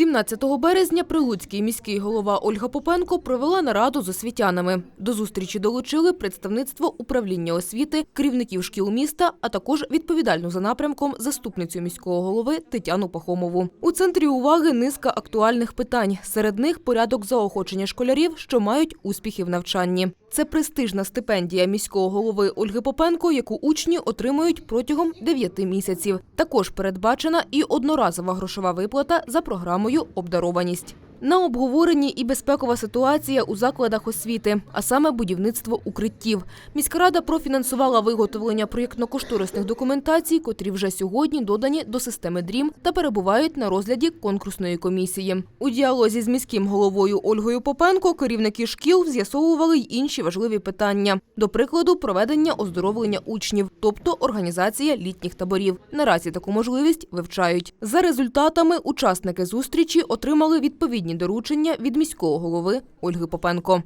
17 березня прилуцький міський голова Ольга Попенко провела нараду з освітянами. До зустрічі долучили представництво управління освіти, керівників шкіл міста, а також відповідальну за напрямком заступницю міського голови Тетяну Пахомову. У центрі уваги низка актуальних питань. Серед них порядок заохочення школярів, що мають успіхи в навчанні. Це престижна стипендія міського голови Ольги Попенко, яку учні отримують протягом 9 місяців. Також передбачена і одноразова грошова виплата за програмою Обдарованість. На обговоренні і безпекова ситуація у закладах освіти, а саме будівництво укриттів. Міська рада профінансувала виготовлення проєктно-кошторисних документацій, котрі вже сьогодні додані до системи ДРІМ та перебувають на розгляді конкурсної комісії. У діалозі з міським головою Ольгою Попенко керівники шкіл з'ясовували й інші важливі питання. До прикладу, проведення оздоровлення учнів, тобто організація літніх таборів. Наразі таку можливість вивчають. За результатами учасники зустрічі отримали відповідні доручення від міського голови Ольги Попенко.